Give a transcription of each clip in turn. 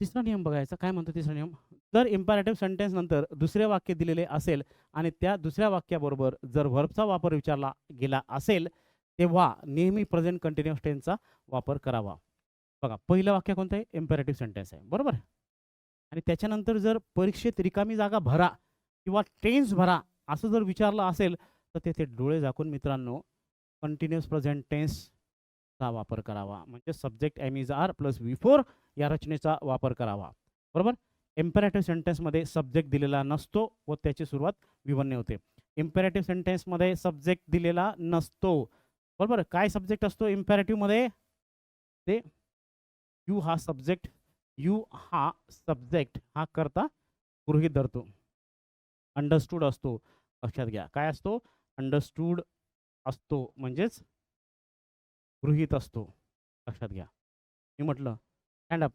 तिसरा नियम बघायचा. काय म्हणतो तिसरा नियम? जर इम्पॅरेटिव्ह सेंटेन्स नंतर दुसरे वाक्य दिलेले असेल आणि त्या दुसऱ्या वाक्याबरोबर जर व्हर्बचा वापर विचारला गेला असेल तेव्हा नेहमी प्रेझेंट कंटिन्युअस टेन्सचा वापर करावा. बघा पहिलं वाक्य कोणतं आहे? इम्पॅरेटिव्ह सेंटेन्स आहे. बरोबर? आणि त्याच्यानंतर जर परीक्षेत रिकामी जागा भरा किंवा टेन्स भरा असं जर विचारलं असेल तर तेथे डोळे झाकून मित्रांनो कंटिन्युअस प्रेझेंट चा वापर करावा. म्हणजे subject M is R plus V four या रचनेचा वापर करावा. बरोबर? इम्पेरेटिव्ह सेंटेन्समध्ये सब्जेक्ट दिलेला नसतो व त्याची सुरुवात विवन्य होते. इम्पेरेटिव्ह सेंटेन्समध्ये सब्जेक्ट दिलेला नसतो. बरोबर? काय सब्जेक्ट असतो इम्पेरेटिव्हमध्ये ते यू हा सब्जेक्ट यू हा सब्जेक्ट हा करता गृहीत धरतो. अंडरस्टूड असतो. लक्षात घ्या. काय असतो? अंडरस्टूड असतो. म्हणजेच गृहित असतो. लक्षात घ्या. मी म्हटलं स्टँडअप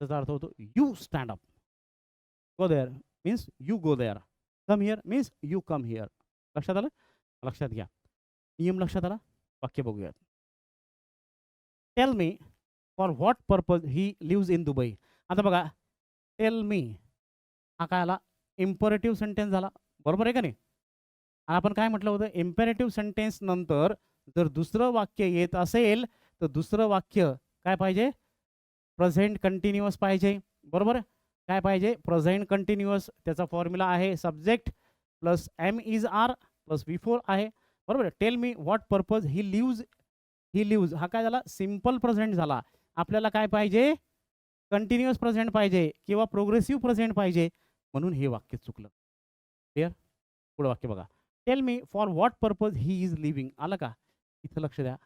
त्याचा अर्थ होतो you stand up go there means you go there come here means you come here लक्षात आलं? लक्षात घ्या. नियम लक्षात आला? वाक्य बघूयात. Tell me for what purpose he lives in Dubai आता बघा. टेल मी हा काय आला? इम्परेटिव्ह सेंटेन्स झाला. बरोबर आहे का नाही? आपण काय म्हटलं होतं? इम्पेरेटिव्ह सेंटेन्स नंतर जर दुसरं वाक्य येत असेल तर दुसरं वाक्य काय पाहिजे? प्रेझेंट कंटिन्युअस पाहिजे. बरोबर? काय पाहिजे? प्रेझेंट कंटिन्युअस त्याचा फॉर्म्युला आहे subject plus am is are plus before four आहे. बरोबर? Tell me what purpose he lives he lives हा काय झाला? सिंपल प्रेझेंट झाला. आपल्याला काय पाहिजे? कंटिन्युअस प्रेझेंट पाहिजे किंवा प्रोग्रेसिव्ह प्रेझेंट पाहिजे म्हणून हे वाक्य चुकलं. क्लिअर पुढं वाक्य बघा. Tell me for what purpose he is living आलं का? इथं लक्ष द्या.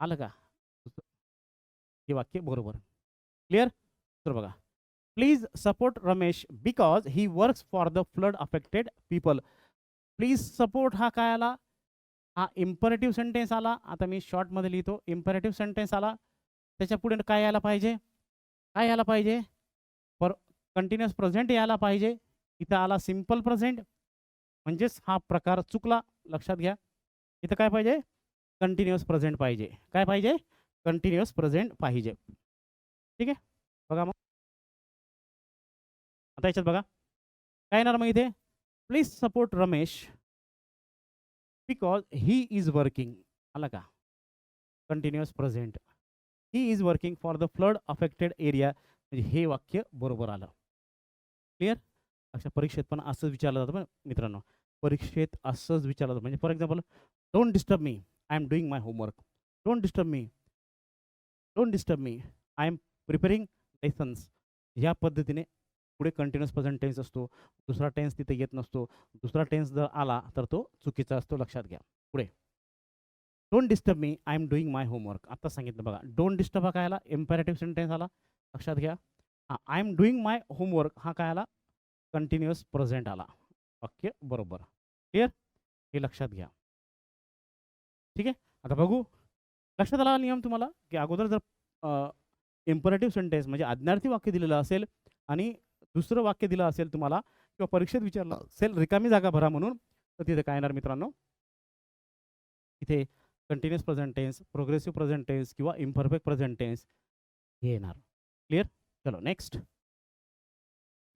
आलं का? हे वाक्य बरोबर. क्लिअर तर बघा. Please support Ramesh because he works for the flood affected people please support हा काय आला? हा इम्परेटिव्ह सेंटेन्स आला. आता मी शॉर्टमध्ये लिहितो. इम्परेटिव्ह सेंटेन्स आला. त्याच्या पुढे काय यायला पाहिजे? काय यायला पाहिजे? पर कंटिन्युअस प्रेझेंट यायला पाहिजे. इथं आला सिंपल प्रेझेंट म्हणजेच हा प्रकार चुकला. लक्षात घ्या. इथं काय पाहिजे? कंटिन्युअस प्रेझेंट पाहिजे. काय पाहिजे? कंटिन्युअस प्रेझेंट पाहिजे. ठीक आहे? बघा मग. आता याच्यात बघा. काय येणार मग इथे? Please support Ramesh because he is working आला का? Continuous present he is working for the flood affected area म्हणजे हे वाक्य बरोबर आलं. क्लिअर अशा परीक्षेत पण असंच विचारलं जातं पण मित्रांनो. परीक्षेत असंच विचारलं जातं. म्हणजे for example don't disturb me I am doing my homework don't disturb me don't disturb me I am preparing lessons ह्या पद्धतीने पुढे कंटिन्युअस प्रेझेंट टेन्स असतो. दुसरा टेन्स तिथे येत नसतो. दुसरा टेन्स जर आला तर तो चुकीचा असतो. लक्षात घ्या. पुढे. Don't disturb me I am doing my homework आता सांगितलं बघा. डोंट डिस्टर्ब हा काय आला? इम्पॅरेटिव्ह सेंटेन्स आला. लक्षात घ्या. हां I am doing my homework हा काय आला? कंटिन्युअस प्रेझेंट आला. वाक्य बरोबर. क्लिअर हे लक्षात घ्या. ठीक आहे? आता बघू. लक्षात आला नियम तुम्हाला? की अगोदर जर इम्परेटिव्ह सेंटेन्स म्हणजे आज्ञार्थी वाक्य दिलेलं असेल आणि दुसरं वाक्य दिलं असेल तुम्हाला किंवा परीक्षेत विचारलं असेल रिकामी जागा भरा म्हणून तर तिथे काय येणार मित्रांनो? इथे continuous present tense progressive present tense किंवा इम्परफेक्ट प्रेझेंट टेन्स हे येणार. क्लिअर चलो next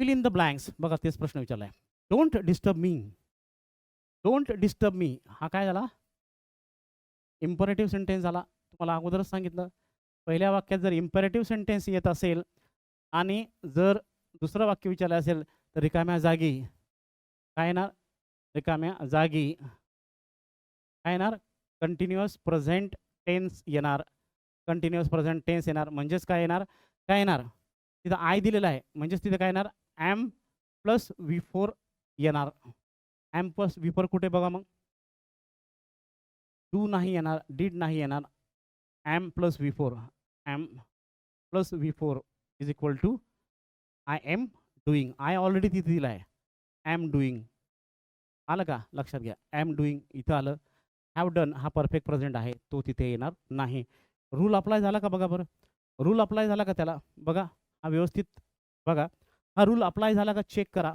fill in the blanks बघा तेच प्रश्न विचारला आहे don't disturb me don't disturb me हा काय झाला? इम्परेटिव्ह सेंटेन्स झाला तुम्हाला अगोदरच सांगितलं. पहिल्या वाक्यात जर इम्परेटिव्ह सेंटेन्स येत असेल आणि जर दुसरं वाक्य विचारलं असेल तर रिकाम्या जागी. काय येणार? रिकाम्या जागी. काय येणार? कंटिन्युअस प्रेझेंट टेन्स येणार. कंटिन्युअस प्रेझेंट टेन्स येणार. म्हणजेच काय येणार? काय येणार? तिथं आय दिलेलं आहे. म्हणजेच तिथं काय येणार? ॲम प्लस व्ही फोर येणार. ॲम प्लस व्ही फोर कुठे बघा मग? डू नाही येणार डीड नाही येणार am plus V four am plus V four is equal to I am doing. I already तिथे दिला आहे. Am doing. आलं का? लक्षात घ्या. ॲम डुईंग इथं आलं. Have done. हा परफेक्ट प्रेझेंट आहे. तो तिथे येणार नाही. रूल अप्लाय झाला का बघा बरं? रूल अप्लाय झाला का त्याला? बघा. हा व्यवस्थित बघा. हा रूल अप्लाय झाला का? चेक करा.